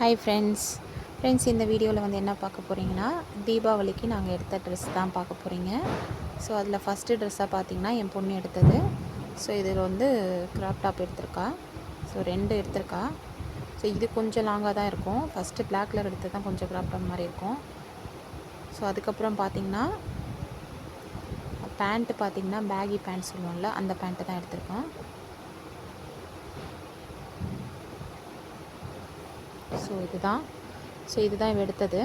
Hi friends friends இந்த வீடியோவில் வந்து என்ன பார்க்க போகிறீங்கன்னா தீபாவளிக்கு நாங்கள் எடுத்த ட்ரெஸ் தான் பார்க்க போகிறீங்க ஸோ அதில் ஃபஸ்ட்டு ட்ரெஸ்ஸாக பார்த்தீங்கன்னா என் பொண்ணு எடுத்தது. ஸோ இதில் வந்து க்ராப் டாப் எடுத்திருக்கா. ஸோ ரெண்டு எடுத்திருக்கா. ஸோ இது கொஞ்சம் லாங்காக தான் இருக்கும். ஃபஸ்ட்டு பிளாக் கலர் எடுத்தது தான் கொஞ்சம் க்ராப் டாப் மாதிரி இருக்கும். ஸோ அதுக்கப்புறம் பார்த்தீங்கன்னா பேண்ட்டு பார்த்தீங்கன்னா பேகி பேண்ட் சொல்லுவோம்ல அந்த பேண்ட்டு தான் எடுத்திருக்கோம். ஸோ இதுதான். ஸோ இதுதான் இவ எடுத்தது.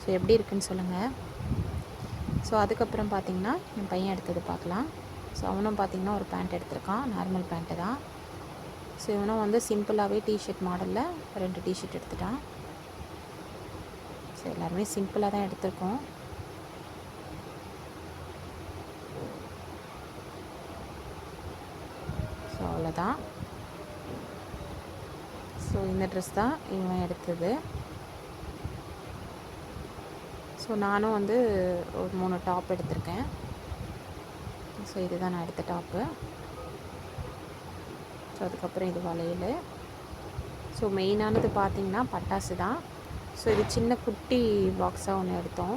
ஸோ எப்படி இருக்குன்னு சொல்லுங்கள் ஸோ அதுக்கப்புறம் பார்த்தீங்கன்னா என் பையன் எடுத்தது பார்க்கலாம் ஸோ அவனும் பார்த்தீங்கன்னா ஒரு பேண்ட் எடுத்திருக்கான். நார்மல் பேண்ட்டு தான். ஸோ இவனும் வந்து சிம்பிளாகவே டிஷர்ட் மாடலில் ரெண்டு டிஷர்ட் எடுத்துட்டான். ஸோ எல்லாருமே சிம்பிளாக தான் எடுத்திருக்கோம் ஸோ அவ்வளோதான் ஸோ இந்த ட்ரெஸ் தான் இவன் எடுத்தது. ஸோ நானும் வந்து ஒரு மூணு டாப் எடுத்திருக்கேன். ஸோ இதுதான் நான் எடுத்த டாப்பு ஸோ அதுக்கப்புறம் இது வளையல். ஸோ மெயினானது பார்த்திங்கன்னா பட்டாசு தான். ஸோ இது சின்ன குட்டி பாக்ஸாக ஒன்று எடுத்தோம்.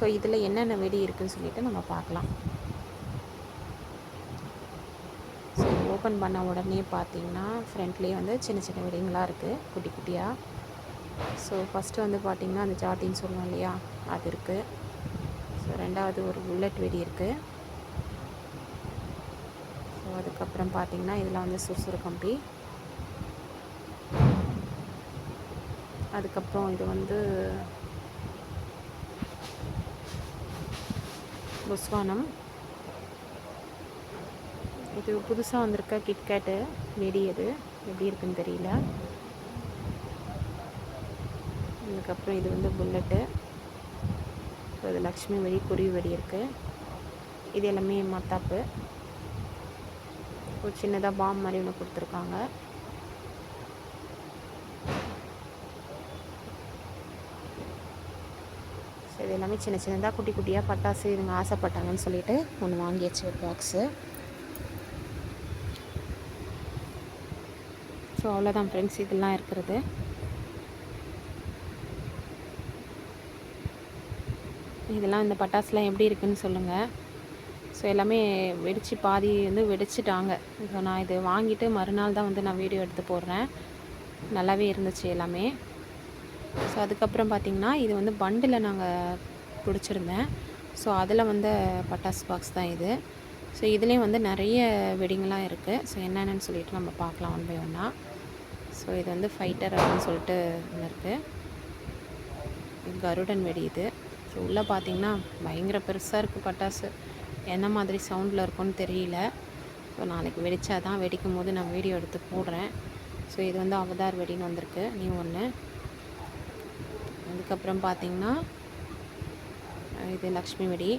ஸோ இதில் என்னென்ன வெடி இருக்குதுன்னு சொல்லிட்டு நம்ம பார்க்கலாம் ஸோ ஓப்பன் பண்ண உடனே பார்த்தீங்கன்னா ஃப்ரண்ட்லேயே வந்து சின்ன சின்ன வெடிங்களாக இருக்குது குட்டி குட்டியாக ஸோ ஃபஸ்ட்டு வந்து பார்த்திங்கன்னா அந்த ஜாத்தின்னு சொல்லுவோம் இல்லையா அது இருக்குது ஸோ ரெண்டாவது ஒரு புல்லட் வெடி இருக்குது ஸோ அதுக்கப்புறம் பார்த்திங்கன்னா இதில் வந்து சுறுசுறு கம்பி. அதுக்கப்புறம் இது வந்து புஸ்வானம் இது புதுசாக வந்திருக்க கிட்கேட்டு வெடி அது எப்படி இருக்குன்னு தெரியல. அதுக்கப்புறம் இது வந்து புல்லட்டு ஸோ இது லக்ஷ்மி வெடி குருவி வெடி இருக்குது இது எல்லாமே மத்தாப்பு. ஒரு சின்னதாக பாம் மாதிரி ஒன்று கொடுத்துருக்காங்க. ஸோ இது எல்லாமே சின்ன சின்னதாக குட்டி குட்டியாக பட்டாசு இதுங்க ஆசைப்பட்டாங்கன்னு சொல்லிட்டு ஒன்று வாங்கியாச்சு ஒரு பாக்ஸு ஸோ அவ்வளோதான் ஃப்ரெண்ட்ஸ் இதெல்லாம் இருக்கிறது. இதெல்லாம் இந்த பட்டாசுலாம் எப்படி இருக்குன்னு சொல்லுங்கள் ஸோ எல்லாமே வெடித்து பாதி வந்து வெடிச்சிட்டாங்க. ஸோ நான் இது வாங்கிட்டு மறுநாள் தான் வந்து நான் வீடியோ எடுத்து போடுறேன். நல்லாவே இருந்துச்சு எல்லாமே. ஸோ அதுக்கப்புறம் பார்த்திங்கன்னா இது வந்து பண்டில் நாங்கள் பிடிச்சிருந்தேன். ஸோ அதில் வந்த பட்டாசு பாக்ஸ் தான் இது. ஸோ இதுலேயும் வந்து நிறைய வெடிங்கெலாம் இருக்குது ஸோ என்னென்னு சொல்லிட்டு நம்ம பார்க்கலாம் ஒன் பை ஒன்னாக ஸோ இது வந்து ஃபைட்டர் அப்படின்னு சொல்லிட்டு ஒன்று இருக்குது கருடன் வெடி இது. ஸோ உள்ளே பார்த்தீங்கன்னா பயங்கர பெருசாக இருக்குது பட்டாசு. என்ன மாதிரி சவுண்டில் இருக்கும்னு தெரியல. ஸோ நாளைக்கு வெடித்தா தான் வெடிக்கும் போது நான் வீடியோ எடுத்து போடுறேன். ஸோ இது வந்து அவதார் வெடின்னு வந்திருக்கு. நீ ஒன்று அதுக்கப்புறம் பார்த்திங்கன்னா இது லக்ஷ்மி வெடி.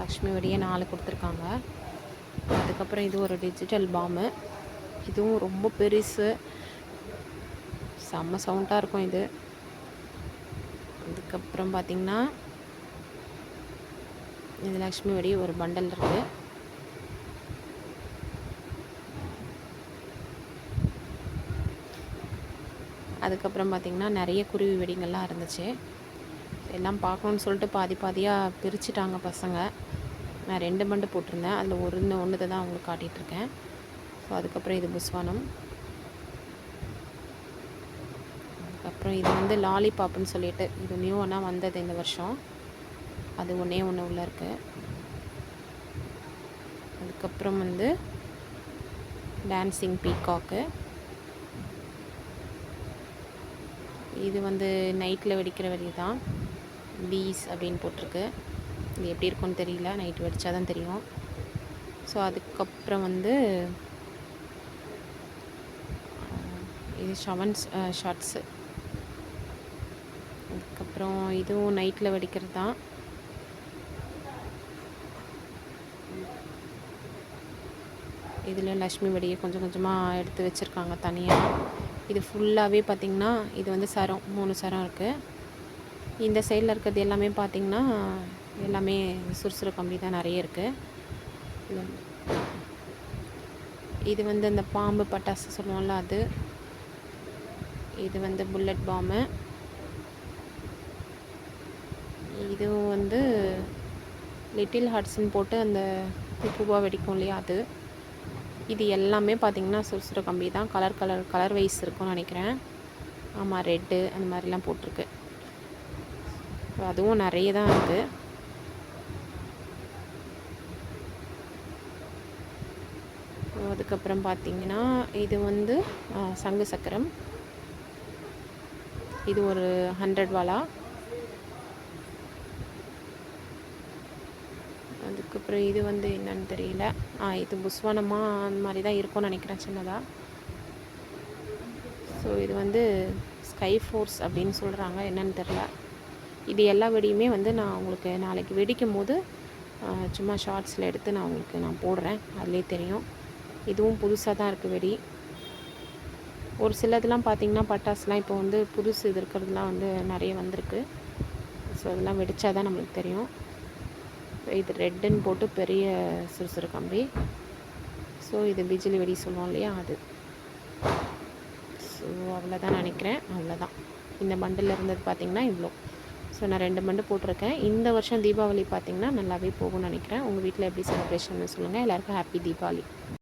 லக்ஷ்மி வெடியே நாலு கொடுத்துருக்காங்க. அதுக்கப்புறம் இது ஒரு டிஜிட்டல் பாமு இதுவும் ரொம்ப பெருசு. செம்ம சவுண்டாக இருக்கும் இது. அதுக்கப்புறம் பார்த்திங்கன்னா இது லக்ஷ்மி வெடி ஒரு பண்டல் இருக்குது அதுக்கப்புறம் பார்த்திங்கன்னா நிறைய குருவி வெடிங்கள்லாம் இருந்துச்சு. எல்லாம் பார்க்கணுன்னு சொல்லிட்டு பாதி பாதியாக பிரிச்சுட்டாங்க பசங்க. நான் ரெண்டு மண்டு போட்டிருந்தேன். அதில் ஒரு ஒன்று தான் அவங்களுக்கு காட்டிகிட்ருக்கேன் ஸோ அதுக்கப்புறம் இது புஸ்வானம். அதுக்கப்புறம் இது வந்து லாலிபாப்புன்னு சொல்லிட்டு இது நியூ ஒன்றா வந்தது இந்த வருஷம். அது ஒன்றே ஒன்று உள்ளே இருக்குது அதுக்கப்புறம் வந்து டான்ஸிங் பீகாக்கு இது வந்து நைட்டில் வெடிக்கிற வழி தான் பீஸ் அப்படின்னு போட்டிருக்கு. இது எப்படி இருக்கும்னு தெரியல. நைட்டு வெடித்தா தான் தெரியும். ஸோ அதுக்கப்புறம் வந்து இது ஷவன்ஸ் ஷார்ட்ஸு அதுக்கப்புறம் இதுவும் நைட்டில் வெடிக்கிறது தான் இதில் லக்ஷ்மி வெடியை கொஞ்சம் கொஞ்சமாக எடுத்து வச்சுருக்காங்க தனியாக இது ஃபுல்லாகவே பார்த்திங்கன்னா இது வந்து சரம் மூணு சரம் இருக்குது இந்த சைடில் இருக்கிறது எல்லாமே பார்த்திங்கன்னா எல்லாமே சுறுசுறு கம்பி தான் நிறைய இருக்குது இது வந்து அந்த பாம்பு பட்டாசு சொல்லுவோம்ல அது. இது வந்து புல்லட் பாம்பு. இதுவும் வந்து லிட்டில் ஹார்ட்ஸ்ன்னு போட்டு அந்த பூவாக வெடிக்கும் இல்லையா அது. இது எல்லாமே பார்த்திங்கன்னா சுறுசுறு கம்பி தான். கலர் கலர் கலர் வைஸ் இருக்கும்னு நினைக்கிறேன். ஆமாம் ரெட்டு அந்த மாதிரிலாம் போட்டிருக்கு. அதுவும் நிறைய தான் இருக்குது அதுக்கப்புறம் பார்த்தீங்கன்னா இது வந்து சங்கு சக்கரம். இது ஒரு ஹண்ட்ரட் வாலா? அதுக்கப்புறம் இது வந்து என்னன்னு தெரியல. ஆ இது புஸ்வானமா அந்த மாதிரி தான் இருக்கும்னு நினைக்கிறேன் சின்னதாக ஸோ இது வந்து ஸ்கை ஃபோர்ஸ் அப்படின்னு சொல்கிறாங்க என்னன்னு தெரில இது எல்லா வெடியுமே வந்து நான் உங்களுக்கு நாளைக்கு வெடிக்கும் போது சும்மா ஷார்ட்ஸில் எடுத்து நான் உங்களுக்கு நான் போடுறேன். அதுலேயே தெரியும். இதுவும் புதுசாக தான் இருக்குது வெடி. ஒரு சிலதெல்லாம் பார்த்தீங்கன்னா பட்டாசுலாம் இப்போ வந்து புதுசு இது இருக்கிறதுலாம் வந்து நிறைய வந்திருக்கு. ஸோ அதெல்லாம் வெடித்தா தான் நம்மளுக்கு தெரியும். இது ரெட்டுன்னு போட்டு பெரிய சுறுசுறு கம்பி. ஸோ இது பிஜிலி வெடி சொல்லுவோம் இல்லையா அது. ஸோ அவ்வளோதான் நினைக்கிறேன். அவ்வளோதான் இந்த மண்டில் இருந்தது பார்த்திங்கன்னா இவ்வளோ ஸோ நான் ரெண்டு மண்டு போட்டிருக்கேன். இந்த வருஷம் தீபாவளி பார்த்திங்கன்னா நல்லாவே போகும்னு நினைக்கிறேன். உங்கள் வீட்டில் எப்படி செலிப்ரேஷன் சொல்லுங்கள் எல்லாருக்கும் ஹாப்பி தீபாவளி.